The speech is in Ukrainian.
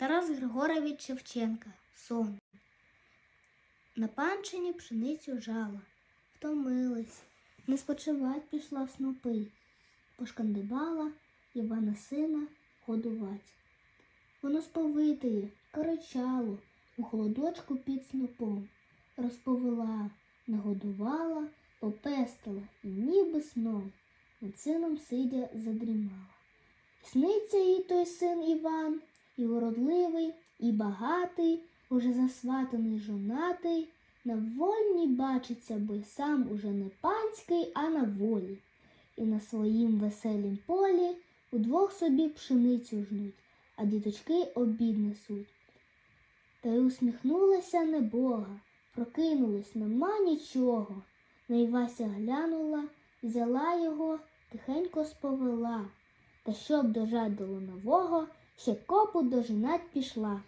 Тарас Григорович Шевченка. Сон. На панчині пшеницю жала, втомилась, не спочивать пішла в снопи, пошкандибала Івана сина годувать. Воно сповитиє, кричало, у холодочку під снопом, розповела, нагодувала, попестила і ніби сном над сином сидя задрімала. Сниться їй той син Іван, і уродливий, і багатий, уже засватаний жонатий, на вольні бачиться би сам уже не панський, а на волі. І на своїм веселім полі удвох собі пшеницю жнуть, а діточки обід несуть. Та й усміхнулася небога, прокинулась, нема нічого. На Івася глянула, взяла його, тихенько сповела, та щоб дожать до лунового, ще копу дожинать пішла.